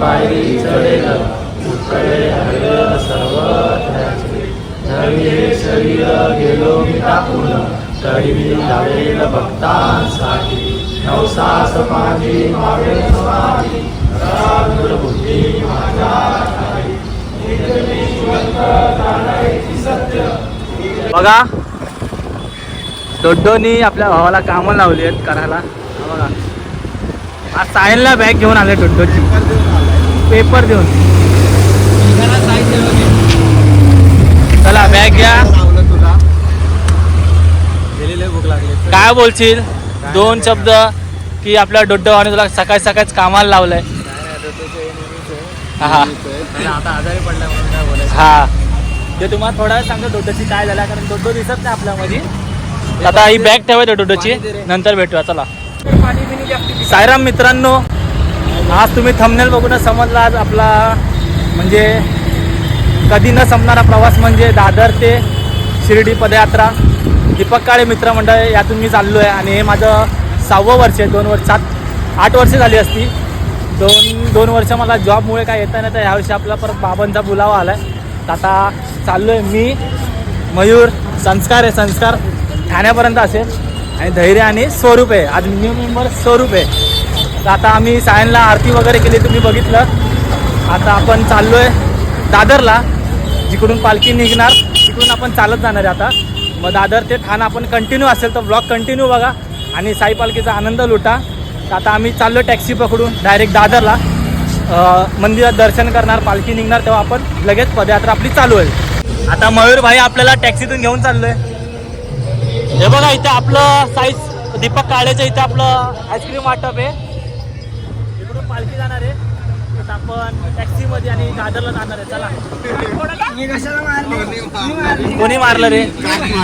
पायरी चढेल. उकळे हरिय सर्व धरले शरीर गेलो मी टाकून. तरी मी धावेल भक्तांसाठी. नवसास माझी मावेल समाधी. राग बुद्धी माझा बघा. दोड्डोनी आपल्या भावाला कामं लावली आहेत करायला. बघा. आज सायनला बॅग घेऊन आले डोड्डोची पेपर देऊन. चला बॅग घ्या. काय बोलशील? दोन शब्द की आपल्या डोड्डं आणि तुला सकाळी सकाळीच कामाला लावलंय. हा. हा. ते तुम्हाला थोडा वेळ सांगतो डोडोची काय झाला कारण डोडो दिसत नाही आपल्यामध्ये. आता ही बॅग ठेवायची डोडोची नंतर भेटूया चला. सायराम मित्रांनो आज तुम्ही थंबनेल बघूनच समजला आज आपला म्हणजे कधी न संपणारा प्रवास म्हणजे दादर ते शिर्डी पदयात्रा. दीपक काळे मित्रमंडळ यातून मी चाललो आहे आणि हे माझं सहावं वर्ष आहे दोन वर्ष सात आठ वर्ष झाली असती. दोन दोन वर्ष मला जॉबमुळे काय येता नाही तर ह्यावर्षी आपला परत बाबांचा बुलावा आला आहे तर आता चाललो आहे मी मयूर संस्कार आहे संस्कार ठाण्यापर्यंत असेल. आणि धैर्य आणि स्वरूप आहे आज न्यू मेंबर स्वरूप आहे. तर आता आम्ही सायनला आरती वगैरे केली तुम्ही बघितलं. आता आपण चाललो आहे दादरला जिकडून पालखी निघणार तिकडून आपण चालत जाणार आहे आता. मग दादर ते ठाणं आपण कंटिन्यू असेल तर ब्लॉग कंटिन्यू बघा आणि साई पालखीचा आनंद लुटा. तर आता आम्ही चाललो टॅक्सी पकडून डायरेक्ट दादरला. मंदिरात दर्शन करणार पालखी निघणार तेव्हा आपण लगेच पदयात्रा आपली चालू आहे आता मयूर भाई आपल्याला टॅक्सीतून घेऊन चाललोय. हे बघा इथे आपलं साईज दीपक काळेचं इथे आपलं आईस्क्रीम वाटप आहे. पालखी जाणार आहे. तर आपण टॅक्सीमध्ये आणि दादरला जाणार आहे. चला. कोणी मारलं. रे?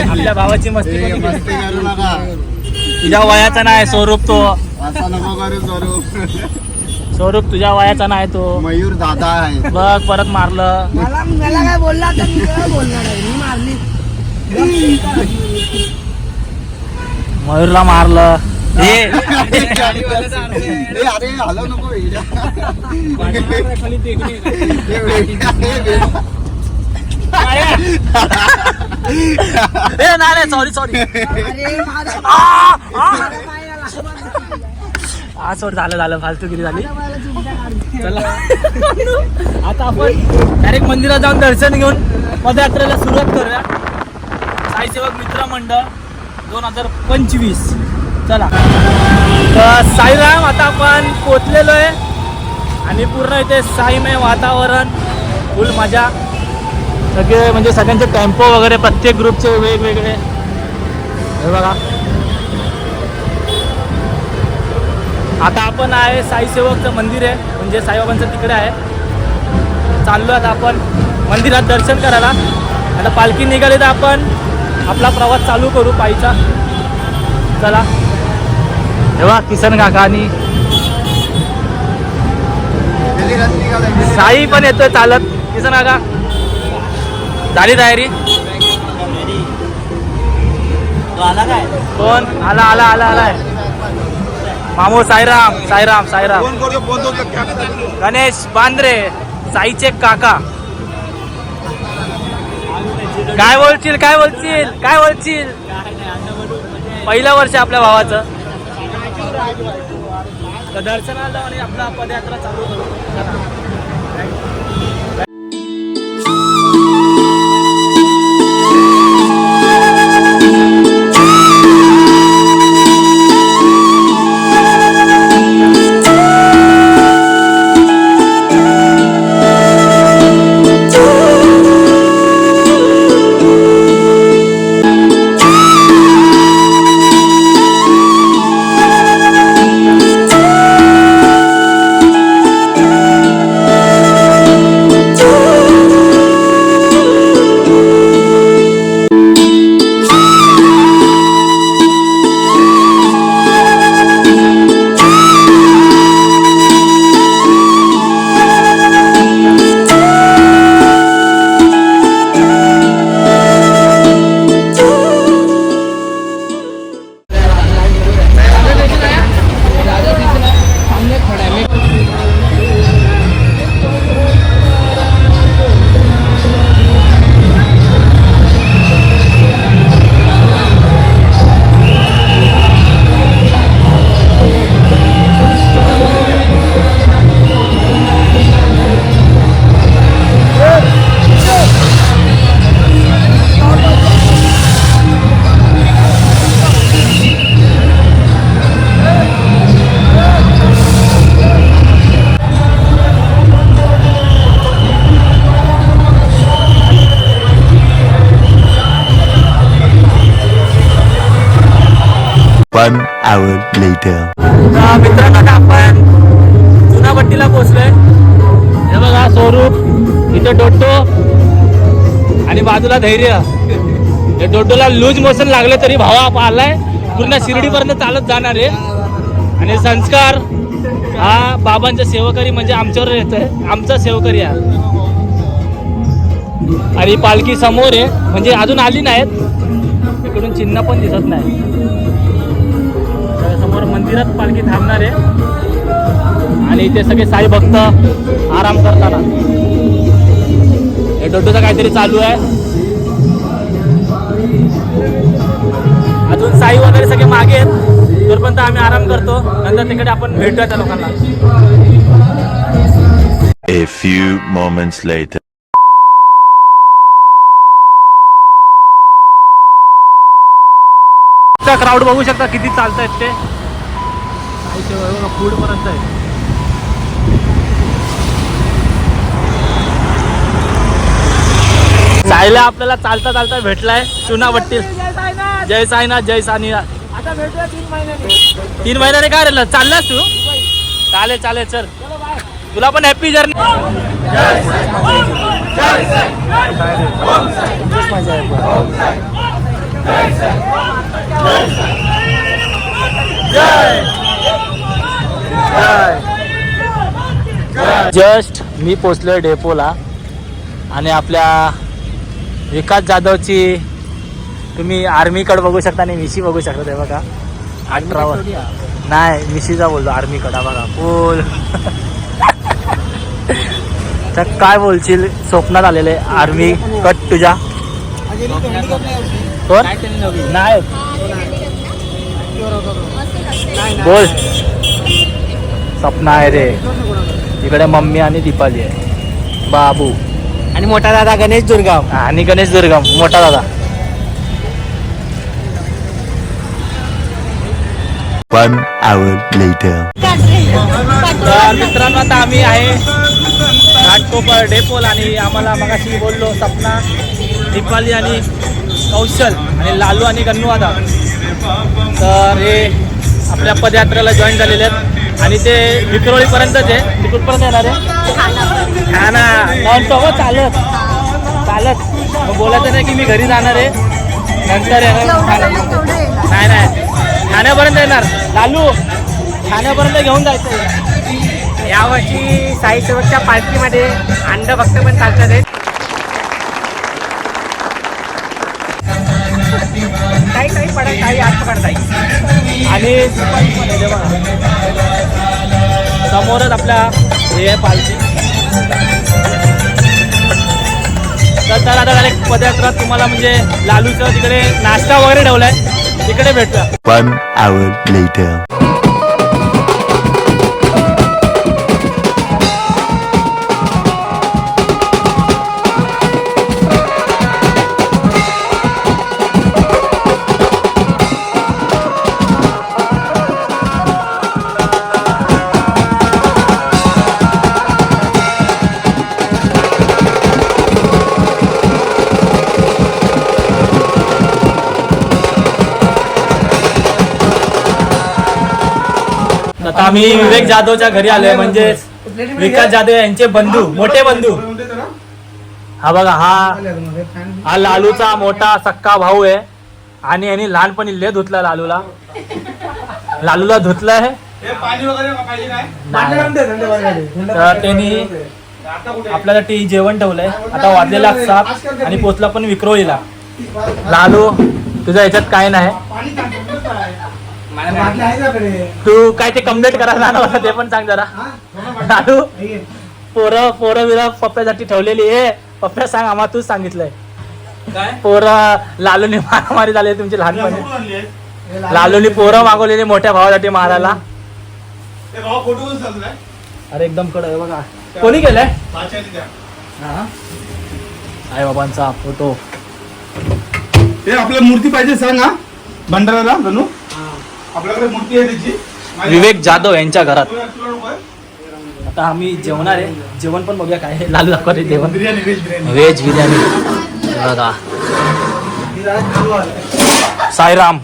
आपल्या भावाची मस्ती तुझ्या वयाचा नाही स्वरूप तो. स्वरूप. स्वरूप तुझ्या वयाचा नाही तो. मयूर दादा आहे. बघ परत मारलं. मला मला काय बोलला मयूरला मारलं. अरे हलव नको नाही सॉरी सॉरी लागला. सॉरी झालं झालं. फालतूगिरी झाली. चला. आता आपण डायरेक्ट मंदिरात जाऊन दर्शन घेऊन पदयात्रेला सुरुवात करूया. साईसेवक मित्र मंडळ दोन हजार पंचवीस. चला. तर साईराम आता आपण पोचलेलो आहे आणि पूर्ण इथे साईमय वातावरण फुल मजा. सगळे म्हणजे सगळ्यांचे टेम्पो वगैरे प्रत्येक ग्रुपचे वेगवेगळे. हे बघा. आता आपण आहे साईसेवकचं मंदिर आहे. म्हणजे साईबाबांचं तिकडे आहे. चाललो आता आपण मंदिरात दर्शन करायला. आता पालखी निघाली तर आपण आपला प्रवास चालू करू पायीचा चला. तेव्हा किसन काका आणि. साई पण येतोय चालत. किसन काका झाली तयारी? कोण? आला आला आला आलाय मामू साईराम साईराम साईराम. गणेश बांद्रे साईचे काका. काय बोलशील काय बोलशील काय बोलशील? पहिलं वर्ष आपल्या भावाचं. तर दर्शनाला जाऊ आणि आपला पदयात्रा चालू करू. Hour later. मित्रांनो आता आपण चुनापट्टीला पोहोचलोय. हे बघा स्वरूप इथे डोटो आणि बाजूला धैर्य. हे डोटोला लूज मोशन लागलं तरी भावा आलाय पूर्ण शिर्डीपर्यंत चालत जाणार आहे. आणि संस्कार हा बाबांचा सेवकरी म्हणजे आमच्यावर येतोय. आमचा सेवकरी हा. आणि पालखी समोर आहे. म्हणजे अजून आली नाहीत. इकडून चिन्ह पण दिसत नाही. मंदिरात पालखी थांबणार आहे. आणि इथे सगळे साई भक्त आराम करताना. हे डोडोचं काहीतरी चालू आहे. अजून साई वगैरे सगळे मागे आहेत. तोपर्यंत आम्ही आराम करतो. नंतर तिकडे आपण भेटूया त्या लोकांना. A few moments later. Crowd बघू शकता किती चालतायत ते. पर्यंत आहे सायला आपल्याला चालता चालता भेटलाय चुनावट्टी जय साईनाथ. जय भेटूया तीन महिन्याने. काय राहिलं चाललास तू? चालेल चालेल चल. तुला पण हॅपी जर्नी जस्ट मी पोचलोय डेपोला आणि आपल्या विकास जाधवची तुम्ही आर्मीकडे बघू शकता आणि मिशी बघू शकता ते बघा. अठरावर नाही मिशीचा बोलतो आर्मीकडे बघा. फुल. तर काय बोलशील? स्वप्नात आलेले आर्मी कट तुझ्या. नाही. बोल. सपना आहे रे. इकडे मम्मी आणि दीपाली आहे. बाबू. आणि मोठा दादा गणेश दुर्गाव. आणि गणेश दुर्गम मोठा दादा. One hour later. तर मित्रांनो आता आम्ही आहे घाटकोपर डेपोल आणि आम्हाला मगाशी बोललो सपना दीपाली आणि कौशल आणि लालू आणि गन्नू आता. तर हे आपल्या पदयात्रेला जॉईन झालेले आहेत. आणि ते विक्रोळीपर्यंतच आहे. ते कुठपर्यंत येणार आहे. हा ना. नॉन स्टॉप हो, चालत. चालत. मग बोलायचं नाही की मी घरी जाणार आहे. नंतर येणार नाही नाही. ठाण्यापर्यंत येणार. लालू ठाण्यापर्यंत घेऊन जायचं यावर्षी साई सेवकच्या पालखीमध्ये अंड भक्त पण चालतात आहेत. काही काही पडत काही आत पडत आहे आणि दुपारी पण आहे, समोरच आपल्या हे आहे पालखी. तर तर आता डायरेक्ट पदयात्रा तुम्हाला म्हणजे लालूचं तिकडे नाश्ता वगैरे ठेवलाय. तिकडे भेटूया. आम्ही विवेक जाधवच्या घरी आलोय म्हणजे विकास जाधव यांचे बंधू मोठे बंधू. हा बघा हा हा लालूचा मोठा सक्का भाऊ आहे. आणि यांनी लहानपणी ले धुतला लालूला. लालूला धुतलाय नाही. तर त्यांनी आपल्याला टी जेवण ठेवलंय. आता वाजलेला सात आणि पोचला पण विक्रोळीला. लालू तुझ्या ह्याच्यात काय नाही. तू काय ते कंप्लीट करायला जाणार होता ते पण सांग जरा. लालू पोरं पोरं बिरं पप्प्यासाठी ठेवलेली आहे. पप्प्या सांग आम्हाला तूच सांगितलंय. पोरं लालूने मारामारी झाली तुमची लहानपणी. लालूनी पोरं मागवलेली मोठ्या भावासाठी मारायला. अरे एकदम कड बघा. कोणी गेलाय आई बाबांचा फोटो. ते आपल्याला मूर्ती पाहिजे सांग हा. भंडाराला गणू आपल्याकडे मूर्ती आहे त्याची माझी- विवेक जाधव यांच्या घरात? आता आम्ही जेवणार आहे. जेवण पण बघूया काय आहे. लालू दाखवा रे जेवण. बिर्याणी व्हेज बिर्याणी. व्हेज बिर्याणी. बघा. साईराम.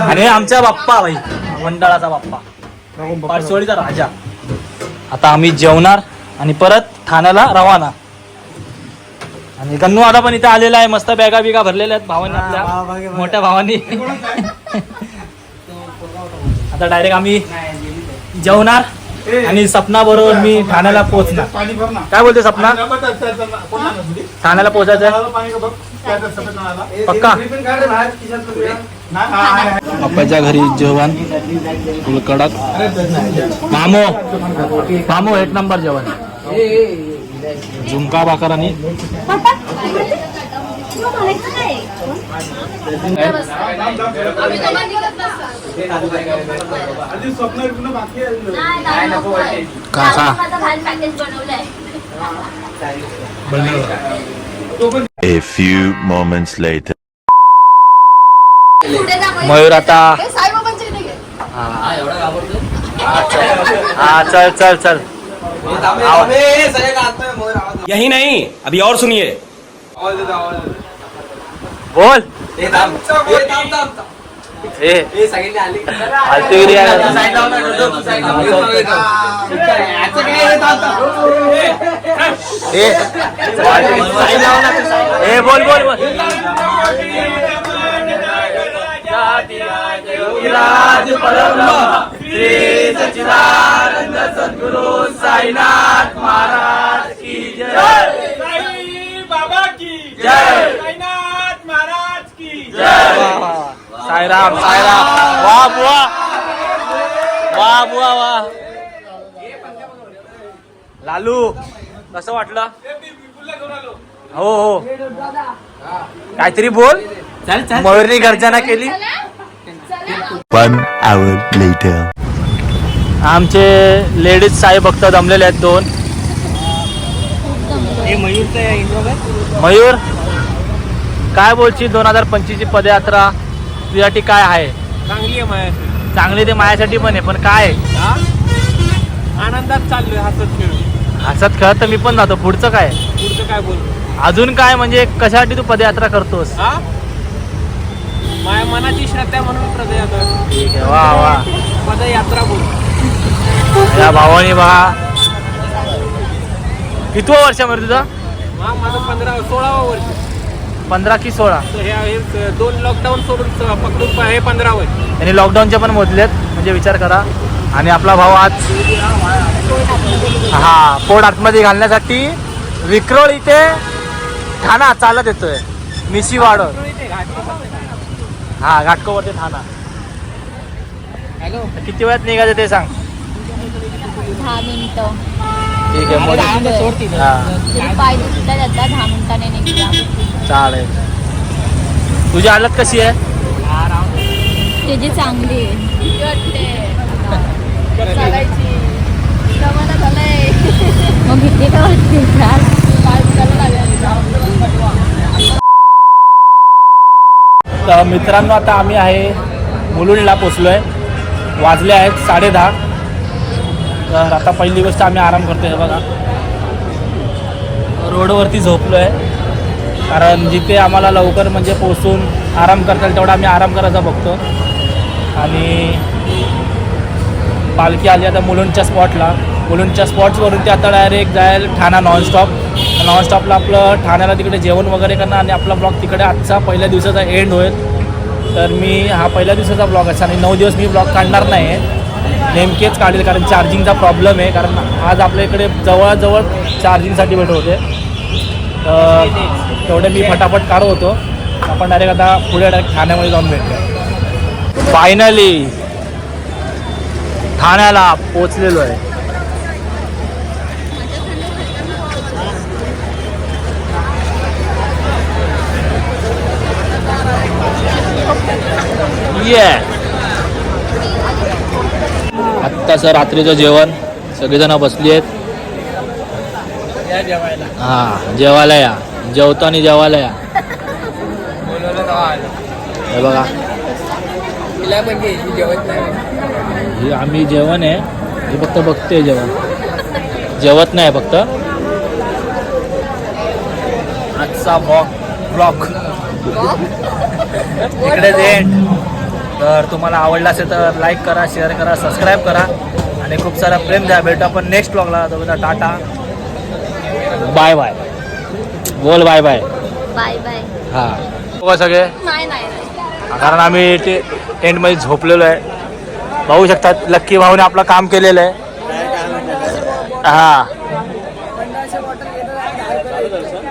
आणि हे आमचा बाप्पा भाई मंडळाचा बाप्पा. पारसोळीचा राजा. आता आम्ही जेवणार आणि परत ठाण्याला रवाना. आणि गन्नू आता पण इथे आलेला आहे. मस्त बॅगा बिगा भरलेल्या आहेत भावांनी आपल्या. मोठ्या भावांनी. आता डायरेक्ट आम्ही जेवणार आणि सपना बरोबर मी ठाण्याला पोहोचणार. काय बोलते सपना? ठाण्याला पोहोचायचं पक्का? पप्पाच्या घरी जेवण. फुल कडक. मामो. मामो एक नंबर जेवण. झुमका भाकर आणि स्वप्न बाकी आहे खा खा A few moments later. Mayur आता घे. हा चल चल चल। यही नहीं अभी और सुनिए। बोल. ए बोल बोल बोल. श्री सच्चिदानंद सद्गुरु साईनाथ महाराज की जय बाबा की जय साईनाथ महाराज की साईराम साईराम वा बुवा. वा बुवा वा. लालू कसं वाटलं? हो हो. काहीतरी बोल. मयुरनी गर्जना केली. One hour later. आमचे लेडीज साई भक्त जमलेले आहेत दोन. मयूर काय बोलची दोन हजार पंचवीसची पदयात्रा. तुझ्यासाठी काय आहे? चांगली आहे माझ्या चांगली ते माझ्यासाठी पण आहे पण काय? आहे? आनंदात चाललोय हसत खेळून हसत खेळत तर मी पण जातो. पुढचं काय? पुढचं काय बोल? अजून काय? म्हणजे कशासाठी तू पदयात्रा करतोस? हा? माझ्या मनाची श्रद्धा म्हणून पदयात्रा ठीक आहे. वा वा. पदयात्रा बोल. या भावानी बघा कितवं वर्ष आहे तुझं? हा माझं पंधरा सोळावं वर्ष. पंधरा की सोळा. हे दोन लॉकडाऊन सोडून पकडून प- हे पंधरा वर्ष यांनी लॉकडाऊनचे पण मोजलेत म्हणजे विचार करा. आणि आपला भाऊ आज हा पोट आतमध्ये घालण्यासाठी विक्रोळ इथे ठाणा चालत येतोय. मिशी वाढत हा घाटकोवरती ठाणा. किती वेळात निघायचं ते सांग. दहा मिनिटं. ठीक आहे हा. पाय दहा मिनिटाने निघता. चालेल तुझी हालत कशी आहे? त्याची चांगली आहे. चालायची मग भीती का वाटते? तर मित्रांनो आता आम्ही आहे मुलुंडला पोचलो आहे वाजले आहेत साडे दहा तर आता पहिली गोष्ट आम्ही आराम करतो आहे बघा. रोडवरती झोपलो आहे कारण जिथे आम्हाला लवकर म्हणजे पोचून आराम करता येईल तेवढा आम्ही आराम करायचा बघतो. आणि पालखी आली आता मुलुंडच्या स्पॉटला मुलुंडच्या स्पॉट्सवरून ते आता डायरेक्ट जाईल ठाणा नॉनस्टॉप नॉनस्टॉपला आपलं ठाण्याला तिकडे जेवण वगैरे करणं आणि आपला ब्लॉग तिकडे आजचा पहिल्या दिवसाचा एंड होईल. तर मी हा पहिल्या दिवसाचा ब्लॉग असा आणि नऊ दिवस मी ब्लॉग काढणार नाही आहे नेमकेच काढेल कारण चार्जिंगचा प्रॉब्लेम आहे. कारण आज आपल्या इकडे जवळजवळ चार्जिंगसाठी भेट होते. तेवढे मी फटाफट काढू होतो. आपण डायरेक्ट आता पुढे डायरेक्ट ठाण्यामध्ये जाऊन भेटतो फायनली ठाण्याला पोचलेलो आहे. आत्ताचं रात्रीचं जेवण. सगळेजण बसली आहेत. हा जेवायला या. जेवताना जेवायला या. हे बघा. हे आम्ही जेवण आहे. हे फक्त बघते जेवण. जेवत नाही फक्त. आजचा ब्लॉग ब्लॉग इकडे एंड तर तुम्हाला आवडला असेल तर लाईक करा शेअर करा सबस्क्राईब करा. आणि खूप सारा प्रेम द्या. भेटू आपण नेक्स्ट ब्लॉगला टाटा. Bye bye. बोल बाय बाय. Bye bye. हां. बघा सगळे? नाही नाही नाही. कारण आम्ही ते टेंटमध्ये झोपलेलो आहे. पाहू शकतात लक्की भाऊने आपलं काम केलेलं आहे. हा.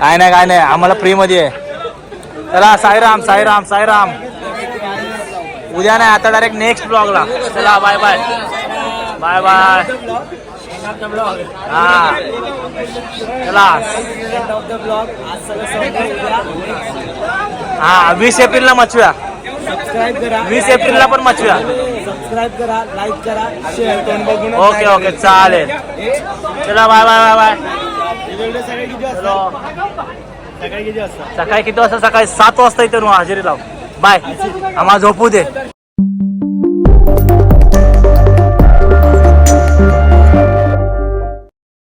काय नाही काय नाही. आम्हाला फ्रीमध्ये आहे. चला साईराम साईराम साईराम. उद्या नाही आता डायरेक्ट नेक्स्ट ब्लॉगला चला बाय बाय बाय बाय हा चला हा वीस एप्रिलला मचव्या वीस एप्रिलला पण मचव्या ओके ओके चालेल. चला बाय बाय बाय बाय चलो. सकाळी किती वाजता? सकाळी सात वाजता इथे हजेरी लाव. बाय आम्हाला झोपू दे.